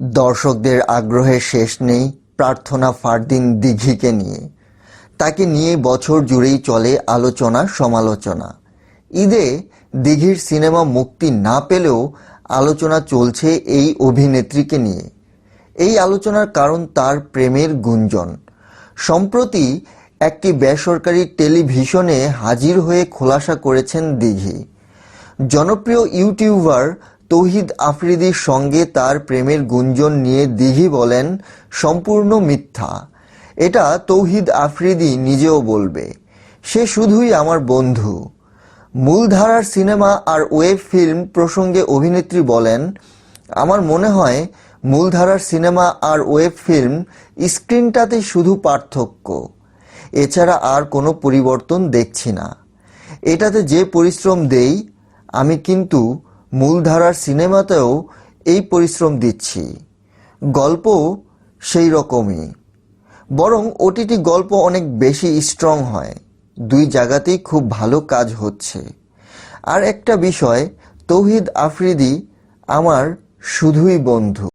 দর্শকদের আগ্রহের শেষ নেই প্রার্থনা ফারদিন দিঘিকে নিয়ে। তাকে নিয়ে বছর জুড়েই চলে আলোচনা, সমালোচনা। ঈদে দিঘির সিনেমা মুক্তি না পেলেও আলোচনা চলছে এই অভিনেত্রীকে নিয়ে। এই আলোচনার কারণ তার প্রেমের গুঞ্জন। সম্প্রতি একটি বেসরকারি টেলিভিশনে হাজির হয়ে খোলাসা করেছেন দিঘি। জনপ্রিয় ইউটিউবার তৌহিদ আফ্রিদির সঙ্গে তার প্রেমের গুঞ্জন নিয়ে দিঘি বলেন, সম্পূর্ণ মিথ্যা। এটা তৌহিদ আফ্রিদি নিজেও বলবে। সে শুধুই আমার বন্ধু। মূলধারার সিনেমা আর ওয়েব ফিল্ম প্রসঙ্গে অভিনেত্রী বলেন, আমার মনে হয় মূলধারার সিনেমা আর ওয়েব ফিল্ম স্ক্রিনটাতে শুধু পার্থক্য। এছাড়া আর কোনো পরিবর্তন দেখছি না। এটাতে যে পরিশ্রম দেই, আমি কিন্তু মূলধারার সিনেমাতেও এই পরিশ্রম দিচ্ছি। গল্প সেই রকমই। বরং ওটিটি গল্প অনেক বেশি স্ট্রং হয়। দুই জায়গাতেই খুব ভালো কাজ হচ্ছে। আর একটা বিষয়, তৌহিদ আফ্রিদি আমার শুধুই বন্ধু।